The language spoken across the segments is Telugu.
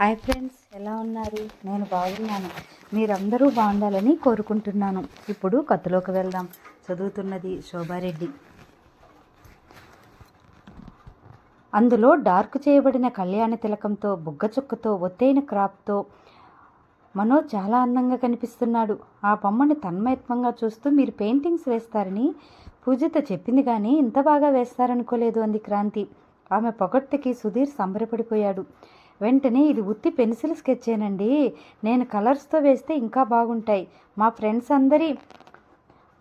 హాయ్ ఫ్రెండ్స్ ఎలా ఉన్నారు? నేను బాగున్నాను. మీరందరూ బాగుండాలని కోరుకుంటున్నాను. ఇప్పుడు కథలోకి వెళ్దాం. చదువుతున్నది శోభారెడ్డి. అందులో డార్క్ చేయబడిన కళ్యాణ తిలకంతో బుగ్గ చుక్కతో ఒత్తైన క్రాప్తో మనో చాలా అందంగా కనిపిస్తున్నాడు. ఆ బొమ్మని తన్మయత్వంగా చూస్తూ మీరు పెయింటింగ్స్ వేస్తారని పూజిత చెప్పింది కానీ ఇంత బాగా వేస్తారనుకోలేదు అంది క్రాంతి. ఆమె పొగడ్తకి సుధీర్ సంబరపడిపోయాడు. వెంటనే ఇది ఉత్తి పెన్సిల్ స్కెచ్చేనండి. నేను కలర్స్తో వేస్తే ఇంకా బాగుంటాయి. మా ఫ్రెండ్స్ అందరి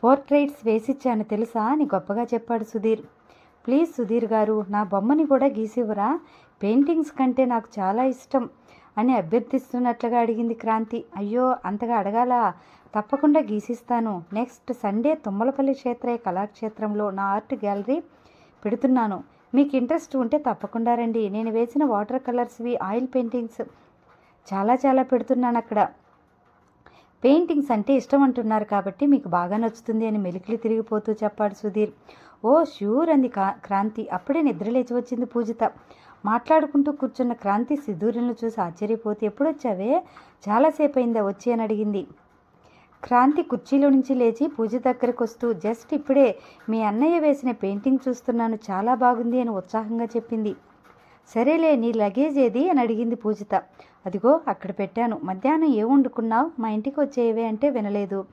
పోర్ట్రైట్స్ వేసిచ్చాను తెలుసా? అని గొప్పగా చెప్పాడు సుధీర్. ప్లీజ్ సుధీర్ గారు నా బొమ్మని కూడా గీసివ్వరా? పెయింటింగ్స్ కంటే నాకు చాలా ఇష్టం అని అభ్యర్థిస్తున్నట్లుగా అడిగింది క్రాంతి. అయ్యో అంతగా అడగాల? తప్పకుండా గీసిస్తాను. నెక్స్ట్ సండే తుమ్మలపల్లి క్షేత్రయ కళాక్షేత్రంలో నా ఆర్ట్ గ్యాలరీ పెడుతున్నాను. మీకు ఇంట్రెస్ట్ ఉంటే తప్పకుండా రండి. నేను వేసిన వాటర్ కలర్స్వి ఆయిల్ పెయింటింగ్స్ చాలా చాలా పెడుతున్నాను అక్కడ. పెయింటింగ్స్ అంటే ఇష్టం అంటున్నారు కాబట్టి మీకు బాగా నచ్చుతుంది అని మెలికిలి తిరిగిపోతూ చెప్పాడు సుధీర్. ఓ ష్యూర్ అంది కా క్రాంతి. అప్పుడే నిద్రలేచి వచ్చింది పూజిత. మాట్లాడుకుంటూ కూర్చున్న క్రాంతి సిధూరిని చూసి ఆశ్చర్యపోతే ఎప్పుడొచ్చావే? చాలాసేపు అయిందా వచ్చి అని అడిగింది. క్రాంతి కుర్చీలో నుంచి లేచి పూజ దగ్గరకు వస్తూ జస్ట్ ఇప్పుడే మీ అన్నయ్య వేసిన పెయింటింగ్ చూస్తున్నాను చాలా బాగుంది అని ఉత్సాహంగా చెప్పింది. సరేలే నీ లగేజ్ ఏది? అని అడిగింది పూజిత. అదిగో అక్కడ పెట్టాను. మధ్యాహ్నం ఏం వండుకున్నావు? మా ఇంటికి వచ్చేవే అంటే వినలేదు.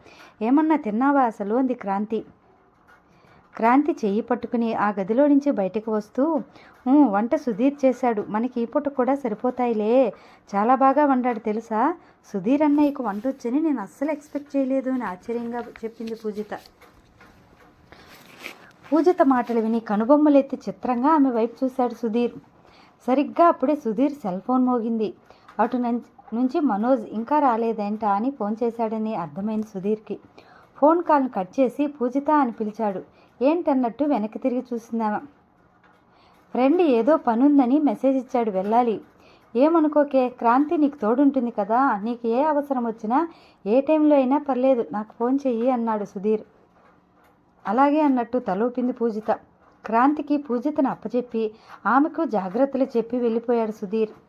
ఏమన్నా తిన్నావా అసలు? అంది క్రాంతి. క్రాంతి చెయ్యి పట్టుకుని ఆ గదిలో నుంచి బయటకు వస్తూ వంట సుధీర్ చేశాడు. మనకి ఈ పూట కూడా సరిపోతాయిలే. చాలా బాగా వండాడు తెలుసా? సుధీర్ అన్నయ్యకు వంట వచ్చని నేను అస్సలు ఎక్స్పెక్ట్ చేయలేదు అని ఆశ్చర్యంగా చెప్పింది పూజిత. పూజిత మాటలు విని కనుబొమ్మలెత్తి చిత్రంగా ఆమె వైపు చూశాడు సుధీర్. సరిగ్గా అప్పుడే సుధీర్ సెల్ ఫోన్ మోగింది. అటు నుంచి మనోజ్ ఇంకా రాలేదేంటా? అని ఫోన్ చేశాడని అర్థమైంది సుధీర్కి. ఫోన్ కాల్ని కట్ చేసి పూజిత అని పిలిచాడు. ఏంటన్నట్టు వెనక్కి తిరిగి చూసిందామా. ఫ్రెండ్ ఏదో పనుందని మెసేజ్ ఇచ్చాడు వెళ్ళాలి. ఏమనుకోకే క్రాంతి నీకు తోడుంటుంది కదా నీకు ఏ అవసరం వచ్చినా ఏ టైంలో అయినా పర్లేదు నాకు ఫోన్ చెయ్యి అన్నాడు సుధీర్. అలాగే అన్నట్టు తలూపింది పూజిత. క్రాంతికి పూజితను అప్పచెప్పి ఆమెకు జాగ్రత్తలు చెప్పి వెళ్ళిపోయాడు సుధీర్.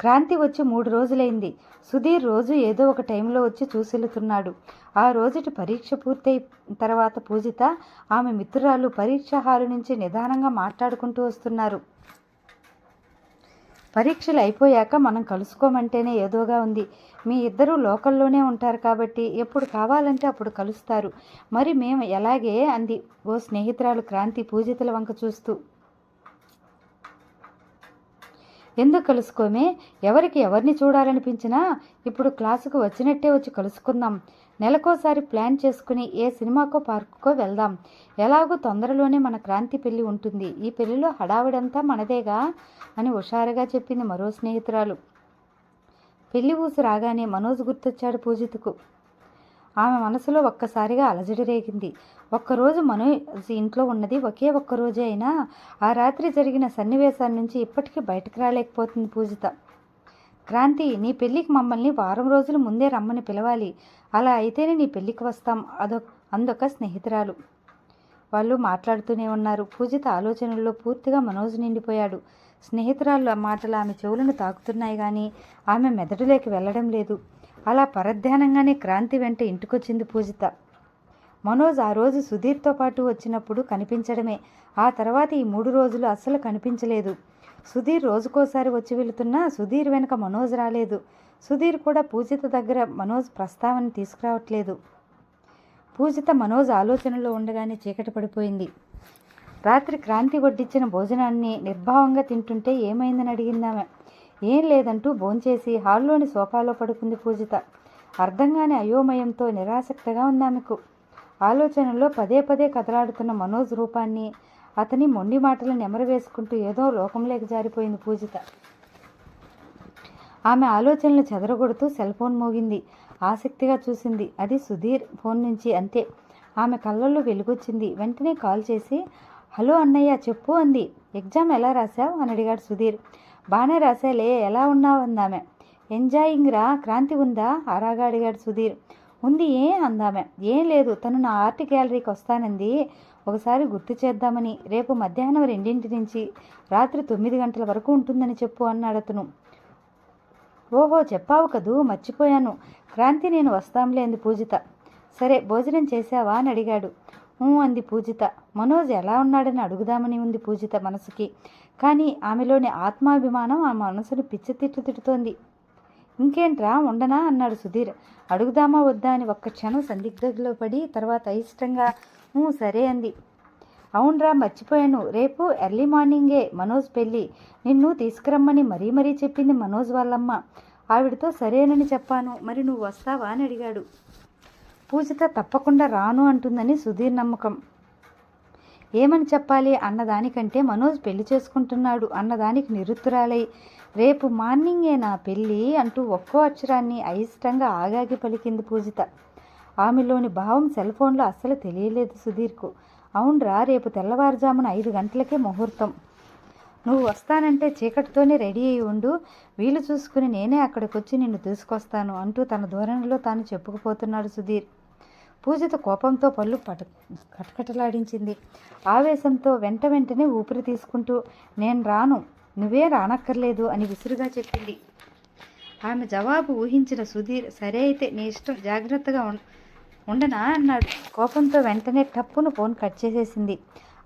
క్రాంతి వచ్చి మూడు రోజులైంది. సుధీర్ రోజు ఏదో ఒక టైంలో వచ్చి చూసెళ్తున్నాడు. ఆ రోజుటి పరీక్ష పూర్తయి తర్వాత పూజిత ఆమె మిత్రురాలు పరీక్ష హాలు నుంచి నిదానంగా మాట్లాడుకుంటూ వస్తున్నారు. పరీక్షలు అయిపోయాక మనం కలుసుకోమంటేనే ఏదోగా ఉంది. మీ ఇద్దరూ లోకల్లోనే ఉంటారు కాబట్టి ఎప్పుడు కావాలంటే అప్పుడు కలుస్తారు. మరి మేము ఎలాగే? అంది ఓ స్నేహితురాలు క్రాంతి పూజితల వంక చూస్తూ. ఎందుకు కలుసుకోమే? ఎవరికి ఎవరిని చూడాలనిపించినా ఇప్పుడు క్లాసుకు వచ్చినట్టే వచ్చి కలుసుకుందాం. నెలకోసారి ప్లాన్ చేసుకుని ఏ సినిమాకో పార్కుకో వెళ్దాం. ఎలాగో తొందరలోనే మన క్రాంతి పెళ్ళి ఉంటుంది. ఈ పెళ్ళిలో హడావిడంతా మనదేగా? అని హుషారుగా చెప్పింది మరో స్నేహితురాలు. పెళ్ళి ఊసు రాగానే మనోజ్ గుర్తొచ్చాడు పూజితకు. ఆమె మనసులో ఒక్కసారిగా అలజడి రేగింది. ఒక్కరోజు మనోజ్ ఇంట్లో ఉన్నది ఒకే ఒక్కరోజే అయినా ఆ రాత్రి జరిగిన సన్నివేశాల నుంచి ఇప్పటికీ బయటకు రాలేకపోతుంది పూజిత. క్రాంతి నీ పెళ్ళికి మమ్మల్ని వారం రోజుల ముందే రమ్మని పిలవాలి. అలా అయితేనే నీ పెళ్ళికి వస్తాం. అదొ అందొక స్నేహితురాలు. వాళ్ళు మాట్లాడుతూనే ఉన్నారు. పూజిత ఆలోచనల్లో పూర్తిగా మనోజ్ నిండిపోయాడు. స్నేహితురాలు మాటలు ఆమె చెవులను తాకుతున్నాయి కానీ ఆమె మెదడులోకి వెళ్ళడం లేదు. అలా పరధ్యానంగానే క్రాంతి వెంట ఇంటికొచ్చింది పూజిత. మనోజ్ ఆ రోజు సుధీర్తో పాటు వచ్చినప్పుడు కనిపించడమే. ఆ తర్వాత ఈ మూడు రోజులు అస్సలు కనిపించలేదు. సుధీర్ రోజుకోసారి వచ్చి వెళుతున్నా సుధీర్ వెనుక మనోజ్ రాలేదు. సుధీర్ కూడా పూజిత దగ్గర మనోజ్ ప్రస్తావన తీసుకురావట్లేదు. పూజిత మనోజ్ ఆలోచనలో ఉండగానే చీకటి పడిపోయింది. రాత్రి క్రాంతి వడ్డించిన భోజనాన్ని నిర్భావంగా తింటుంటే ఏమైందని అడిగిందామె. ఏం లేదంటూ భోంచేసి హాల్లోని సోఫాలో పడుకుంది పూజిత. అర్థంగానే అయోమయంతో నిరాసక్తగా ఉంది ఆమెకు. ఆలోచనలో పదే పదే కదలాడుతున్న మనోజ్ రూపాన్ని అతని మొండి మాటలు నెమరవేసుకుంటూ ఏదో లోకంలోకి జారిపోయింది పూజిత. ఆమె ఆలోచనలు చెదరగొడుతూ సెల్ ఫోన్ మోగింది. ఆసక్తిగా చూసింది. అది సుధీర్ ఫోన్ నుంచి అంతే. ఆమె కళ్ళల్లో వెలుగొచ్చింది. వెంటనే కాల్ చేసి హలో అన్నయ్య చెప్పు అంది. ఎగ్జామ్ ఎలా రాశావు? అని అడిగాడు సుధీర్. బాగానే రాసేలే ఎలా ఉన్నావు? అందామె. ఎంజాయింగ్ రా క్రాంతి ఉందా? ఆరాగా అడిగాడు సుధీర్. ఉంది ఏ? అందామె. ఏం లేదు తను నా ఆర్ట్ గ్యాలరీకి వస్తానంది. ఒకసారి గుర్తు చేద్దామని. రేపు మధ్యాహ్నం రెండింటి నుంచి రాత్రి తొమ్మిది గంటల వరకు ఉంటుందని చెప్పు అన్నాడు అతను. ఓహో చెప్పావు కదూ? మర్చిపోయాను. క్రాంతి నేను వస్తాంలే అంది పూజిత. సరే భోజనం చేశావా? అని అడిగాడు. అంది పూజిత. మనోజ్ ఎలా ఉన్నాడని అడుగుదామని ఉంది పూజిత మనసుకి. కానీ ఆమెలోని ఆత్మాభిమానం ఆ మనసును పిచ్చి తిట్టు తిడుతోంది. ఇంకేంట్రా ఉండనా అన్నాడు సుధీర్. అడుగుదామా వద్దా అని ఒక్క క్షణం సందిగ్ధలో పడి తర్వాత అయిష్టంగా సరే అంది. అవునరా మర్చిపోయాను. రేపు ఎర్లీ మార్నింగే మనోజ్ పెళ్ళి. నిన్ను తీసుకురమ్మని మరీ మరీ చెప్పింది మనోజ్ వాళ్ళమ్మ. ఆవిడతో సరేనని చెప్పాను. మరి నువ్వు వస్తావా? అని అడిగాడు. పూజిత తప్పకుండా రాను అంటుందని సుధీర్ నమ్మకం. ఏమని చెప్పాలి అన్నదానికంటే మనోజ్ పెళ్ళి చేసుకుంటున్నాడు అన్నదానికి నిరుత్తురాలై రేపు మార్నింగే నా పెళ్ళి అంటూ ఒక్కో అక్షరాన్ని అయిష్టంగా ఆగాగి పలికింది పూజిత. ఆమెలోని భావం సెల్ ఫోన్లో అస్సలు తెలియలేదు సుధీర్కు. అవునరా రేపు తెల్లవారుజామున ఐదు గంటలకే ముహూర్తం. నువ్వు వస్తానంటే చీకటితోనే రెడీ అయి ఉండు. వీలు చూసుకుని నేనే అక్కడికి వచ్చి నిన్ను తీసుకొస్తాను అంటూ తన ధోరణిలో తాను చెప్పుకుపోతున్నాడు సుధీర్. పూజతో కోపంతో పళ్ళు పట కటకటలాడించింది. ఆవేశంతో వెంట వెంటనే ఊపిరి తీసుకుంటూ నేను రాను నువ్వే రానక్కర్లేదు అని విసురుగా చెప్పింది. ఆమె జవాబు ఊహించిన సుధీర్ సరే అయితే నీ ఇష్టం జాగ్రత్తగా ఉండనా అన్నాడు. కోపంతో వెంటనే టప్పును ఫోన్ కట్ చేసేసింది.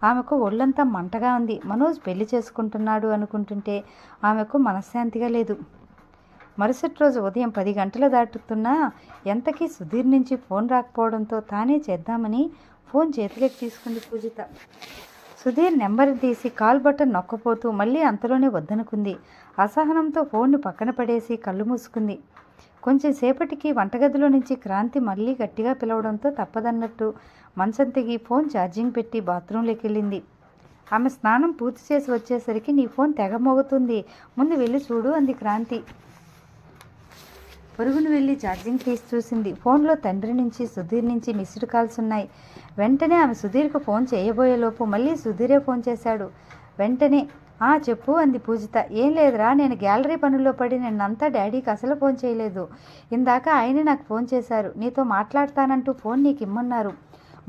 ఆమెకు ఒళ్ళంతా మంటగా ఉంది. మనోజ్ పెళ్ళి చేసుకుంటున్నాడు అనుకుంటుంటే ఆమెకు మనశ్శాంతిగా లేదు. మరుసటి రోజు ఉదయం పది గంటలు దాటుతున్నా ఎంతకీ సుధీర్ నుంచి ఫోన్ రాకపోవడంతో తానే చేద్దామని ఫోన్ చేతిలోకి తీసుకుంది పూజిత. సుధీర్ నెంబర్ తీసి కాల్ బటన్ నొక్కపోతూ మళ్ళీ అంతలోనే వద్దనుకుంది. అసహనంతో ఫోన్ను పక్కన పడేసి కళ్ళు మూసుకుంది. కొంచెం సేపటికి వంటగదిలో నుంచి క్రాంతి మళ్ళీ గట్టిగా పిలవడంతో తప్పదన్నట్టు మంచం తెగి ఫోన్ ఛార్జింగ్ పెట్టి బాత్రూంలోకి వెళ్ళింది. ఆమె స్నానం పూర్తి చేసి వచ్చేసరికి నీ ఫోన్ తెగ మోగుతుంది. ముందు వెళ్ళి చూడు అంది క్రాంతి. పొరుగును వెళ్ళి ఛార్జింగ్ తీసి చూసింది. ఫోన్లో తండ్రి నుంచి సుధీర్ నుంచి మిస్డ్ కాల్స్ ఉన్నాయి. వెంటనే ఆమె సుధీర్కు ఫోన్ చేయబోయేలోపు మళ్ళీ సుధీరే ఫోన్ చేశాడు. వెంటనే ఆ చెప్పు అంది పూజిత. ఏం లేదురా నేను గ్యాలరీ పనుల్లో పడి నిన్నంతా డాడీకి అసలు ఫోన్ చేయలేదు. ఇందాక ఆయనే నాకు ఫోన్ చేశారు. నీతో మాట్లాడతానంటూ ఫోన్ నీకు ఇమ్మన్నారు.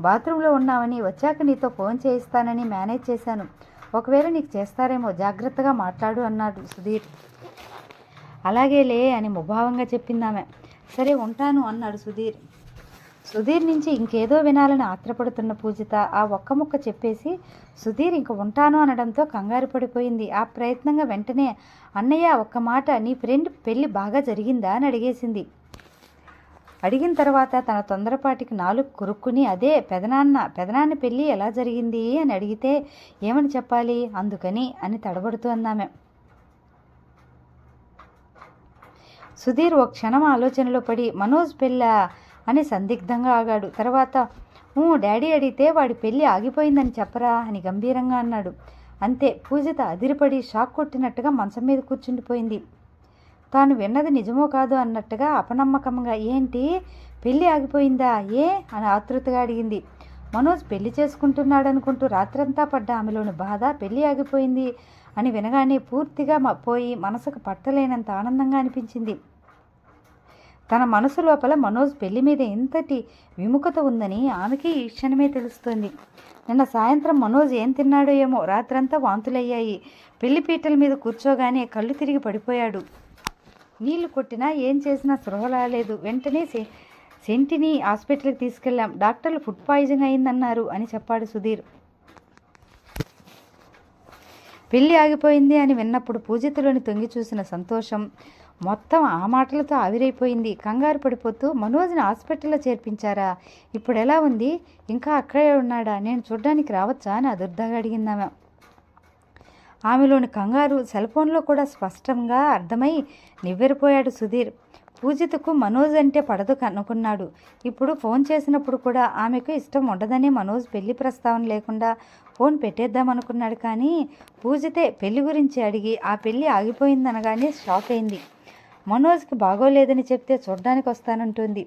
బాత్రూంలో ఉన్నావని వచ్చాక నీతో ఫోన్ చేయిస్తానని మేనేజ్ చేశాను. ఒకవేళ నీకు చేస్తారేమో జాగ్రత్తగా మాట్లాడు అన్నాడు సుధీర్. అలాగేలే అని ముభావంగా చెప్పిందామె. సరే ఉంటాను అన్నాడు సుధీర్. సుధీర్ నుంచి ఇంకేదో వినాలని ఆత్రపడుతున్న పూజిత ఆ ఒక్క ముక్క చెప్పేసి సుధీర్ ఇంక ఉంటాను అనడంతో కంగారు పడిపోయింది. ఆ ప్రయత్నంగా వెంటనే అన్నయ్య ఒక్క మాట నీ ఫ్రెండ్ పెళ్ళి బాగా జరిగిందా? అని అడిగేసింది. అడిగిన తర్వాత తన తొందరపాటికి నాలుగు కొరుక్కుని అదే పెదనాన్న పెదనాన్న పెళ్ళి ఎలా జరిగింది? అని అడిగితే ఏమని చెప్పాలి? అందుకని అని తడబడుతూ అందామె. సుధీర్ ఓ క్షణం ఆలోచనలో పడి మనోజ్ పెళ్ళా? అని సందిగ్ధంగా ఆగాడు. తర్వాత "ఊ, డాడీ అడిగితే వాడి పెళ్ళి ఆగిపోయిందని చెప్పరా? అని గంభీరంగా అన్నాడు. అంతే పూజిత అదిరిపడి షాక్ కొట్టినట్టుగా మంచం మీద కూర్చుండిపోయింది. తాను విన్నది నిజమో కాదు అన్నట్టుగా అపనమ్మకంగా ఏంటి? పెళ్ళి ఆగిపోయిందా? ఏ? అని ఆతృతగా అడిగింది. మనోజ్ పెళ్ళి చేసుకుంటున్నాడు అనుకుంటూ రాత్రంతా పడ్డ ఆమెలోని బాధ పెళ్ళి ఆగిపోయింది. అని వినగానే పూర్తిగా పోయి మనసుకు పట్టలేనంత ఆనందంగా అనిపించింది. తన మనసు లోపల మనోజ్ పెళ్ళి మీద ఎంతటి విముఖత ఉందని ఆమెకి ఈ క్షణమే తెలుస్తోంది. నిన్న సాయంత్రం మనోజ్ ఏం తిన్నాడో ఏమో రాత్రంతా వాంతులయ్యాయి. పెళ్ళి పీటల మీద కూర్చోగానే కళ్ళు తిరిగి పడిపోయాడు. నీళ్ళు కొట్టినా ఏం చేసినా స్పృహ రాలేదు వెంటనే సెంటిని హాస్పిటల్కి తీసుకెళ్ళాం. డాక్టర్లు ఫుడ్ పాయిజన్ అయిందన్నారు అని చెప్పాడు సుధీర్. పెళ్ళి ఆగిపోయింది అని విన్నప్పుడు పూజితులను తొంగి చూసిన సంతోషం మొత్తం ఆ మాటలతో ఆవిరైపోయింది. కంగారు పడిపోతూ మనోజ్ని హాస్పిటల్లో చేర్పించారా? ఇప్పుడు ఎలా ఉంది? ఇంకా అక్కడే ఉన్నాడా? నేను చూడ్డానికి రావచ్చా? అని అదుర్దాగా అడిగిందామె ఆమెలోని కంగారు సెల్ ఫోన్లో కూడా స్పష్టంగా అర్థమై నివ్వెరిపోయాడు సుధీర్. పూజితకు మనోజ్ అంటే పడదు అనుకున్నాడు ఇప్పుడు ఫోన్ చేసినప్పుడు కూడా ఆమెకు ఇష్టం ఉండదనే మనోజ్ పెళ్ళి ప్రస్తావన లేకుండా ఫోన్ పెట్టేద్దాం అనుకున్నాడు కానీ పూజితే పెళ్ళి గురించి అడిగి ఆ పెళ్ళి ఆగిపోయిందనగానే షాక్ అయింది. మనోజ్కి బాగోలేదని చెప్తే చూడ్డానికి వస్తానంటుంది.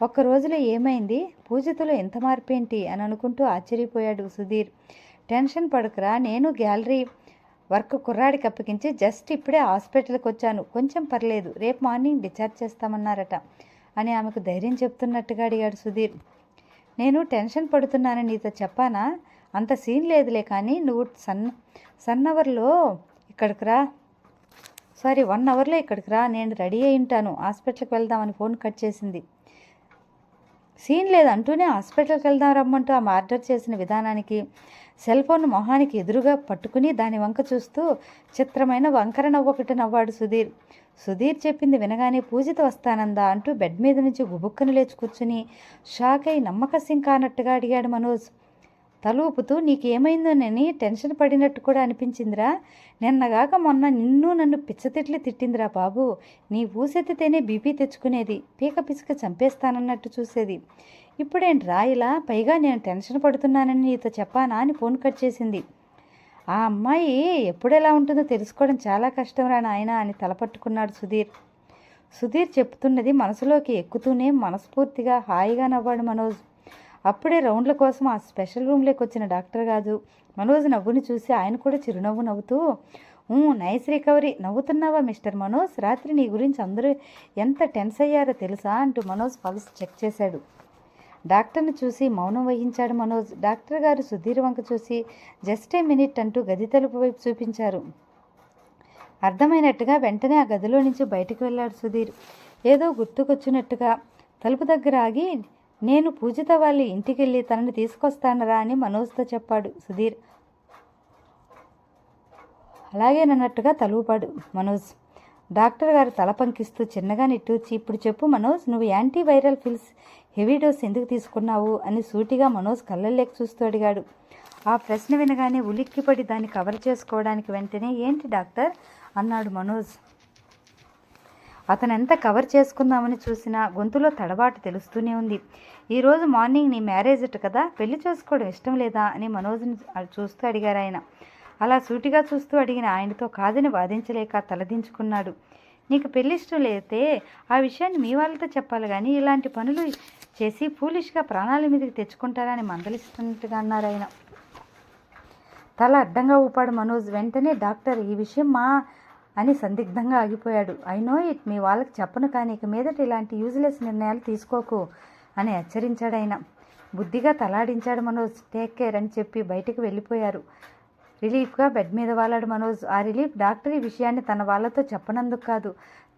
ఒక్క రోజులో ఏమైంది? పూజితలో ఎంత మార్పేంటి? అని అనుకుంటూ ఆశ్చర్యపోయాడు సుధీర్. టెన్షన్ పడకురా నేను గ్యాలరీ వర్క్ కుర్రాడికి అప్పగించి జస్ట్ ఇప్పుడే హాస్పిటల్కి వచ్చాను. కొంచెం పర్లేదు రేపు మార్నింగ్ డిశ్చార్జ్ చేస్తామన్నారట అని ఆమెకు ధైర్యం చెప్తున్నట్టుగా అడిగాడు సుధీర్. నేను టెన్షన్ పడుతున్నానని నీతో చెప్పానా? అంత సీన్ లేదులే కానీ నువ్వు సన్ సన్ అవర్లో ఇక్కడికి రా. సారీ వన్ అవర్లో ఇక్కడికి రా నేను రెడీ అయి ఉంటాను హాస్పిటల్కి వెళ్దామని ఫోన్ కట్ చేసింది. సీన్ లేదు అంటూనే హాస్పిటల్కి వెళ్దాం రమ్మంటూ ఆమె ఆర్డర్ చేసిన విధానానికి సెల్ ఫోన్ మొహానికి ఎదురుగా పట్టుకుని దాని వంక చూస్తూ చిత్రమైన వంకర నవ్వొకటి నవ్వాడు సుధీర్. సుధీర్ చెప్పింది వినగానే పూజిత వస్తానందా అంటూ బెడ్ మీద నుంచి గుబుక్కను లేచి కూర్చుని షాక్ అయి నమ్మకస్యం కానట్టుగా అడిగాడు మనోజ్. తలూపుతూ నీకేమైందోనని టెన్షన్ పడినట్టు కూడా అనిపించిందిరా. నిన్నగాక మొన్న నిన్ను నన్ను పిచ్చతిట్లు తిట్టిందిరా బాబు. నీ ఊసెత్తితేనే బీపీ తెచ్చుకునేది. పీక పిసుక చంపేస్తానన్నట్టు చూసేది. ఇప్పుడేంట్రా ఇలా? పైగా నేను టెన్షన్ పడుతున్నానని నీతో చెప్పానా అని ఫోన్ కట్ చేసింది. ఆ అమ్మాయి ఎప్పుడెలా ఉంటుందో తెలుసుకోవడం చాలా కష్టంరా నాయన అని తలపట్టుకున్నాడు సుధీర్. సుధీర్ చెప్తున్నది మనసులోకి ఎక్కుతూనే మనస్ఫూర్తిగా హాయిగా నవ్వాడు మనోజ్. అప్పుడే రౌండ్ల కోసం ఆ స్పెషల్ రూమ్లోకి వచ్చిన డాక్టర్ గాజు మనోజ్ నవ్వుని చూసి ఆయన కూడా చిరునవ్వు నవ్వుతూ నైస్ రికవరీ. నవ్వుతున్నావా మిస్టర్ మనోజ్? రాత్రి నీ గురించి అందరూ ఎంత టెన్స్ అయ్యారో తెలుసా? అంటూ మనోజ్ పల్స్ చెక్ చేశాడు. డాక్టర్ని చూసి మౌనం వహించాడు మనోజ్. డాక్టర్ గారు సుధీర్ వంక చూసి జస్ట్ ఏ మినిట్ అంటూ గది తలుపు వైపు చూపించారు. అర్థమైనట్టుగా వెంటనే ఆ గదిలో నుంచి బయటకు వెళ్ళాడు సుధీర్. ఏదో గుర్తుకొచ్చినట్టుగా తలుపు దగ్గర ఆగి నేను పూజిత వాళ్ళ ఇంటికి వెళ్ళి తనని తీసుకొస్తానరా అని మనోజ్తో చెప్పాడు సుధీర్. అలాగేనన్నట్టుగా తలుపుపాడు మనోజ్. డాక్టర్ గారు తల పంకిస్తూ చిన్నగా నిట్టూచి ఇప్పుడు చెప్పు మనోజ్ నువ్వు antiviral fills pills heavy dose ఎందుకు తీసుకున్నావు? అని సూటిగా మనోజ్ కళ్ళల్లేక చూస్తూ అడిగాడు. ఆ ప్రశ్న వినగానే ఉలిక్కిపడి దాన్ని కవర్ చేసుకోవడానికి వెంటనే ఏంటి డాక్టర్? అన్నాడు మనోజ్. అతనెంత కవర్ చేసుకుందామని చూసినా గొంతులో తడబాటు తెలుస్తూనే ఉంది. ఈరోజు మార్నింగ్ నీ మ్యారేజ్ కదా పెళ్ళి చేసుకోవడం ఇష్టం లేదా? అని మనోజ్ని చూస్తూ అడిగారు ఆయన. అలా సూటిగా చూస్తూ అడిగిన ఆయనతో కాదని వాదించలేక తలదించుకున్నాడు. నీకు పెళ్ళి ఇష్టం లేతే ఆ విషయాన్ని మీ వాళ్ళతో చెప్పాలి కానీ ఇలాంటి పనులు చేసి ఫూలిష్గా ప్రాణాల మీదకి తెచ్చుకుంటారా అని మందలిస్తున్నట్టుగా అన్నారు ఆయన. తల అడ్డంగా ఊపాడు మనోజ్. వెంటనే డాక్టర్ ఈ విషయం మా అని సందిగ్ధంగా ఆగిపోయాడు. ఐ నో ఇట్ మీ వాళ్ళకి చెప్పను కానీ ఇక మీదట ఇలాంటి యూజ్లెస్ నిర్ణయాలు తీసుకోకు అని హెచ్చరించాడు ఆయన. బుద్ధిగా తలాడించాడు మనోజ్. టేక్ కేర్ అని చెప్పి బయటికి వెళ్ళిపోయారు. రిలీఫ్గా బెడ్ మీద వాలాడు మనోజ్. ఆ రిలీఫ్ డాక్టర్ ఈ విషయాన్ని తన వాళ్ళతో చెప్పనందుకు కాదు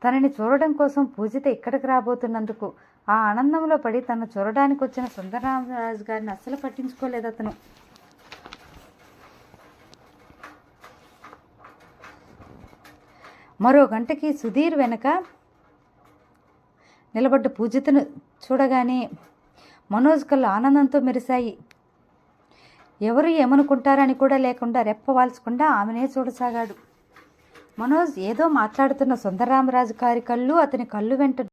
తనని చూడడం కోసం పూజిత ఇక్కడికి రాబోతున్నందుకు. ఆ ఆనందంలో పడి తను చూడడానికి వచ్చిన సుందరరామరాజు గారిని అస్సలు పట్టించుకోలేదు అతను. మరో గంటకి సుధీర్ వెనక నిలబడ్డ పూజితను చూడగానే మనోజ్ కళ్ళు ఆనందంతో మెరిశాయి. ఎవరు ఏమనుకుంటారని కూడా లేకుండా రెప్పవాల్చకుండా ఆమెనే చూడసాగాడు. మనోజ్ ఏదో మాట్లాడుతున్న సుందరరామరాజు గారి కళ్ళు అతని కళ్ళు వెంట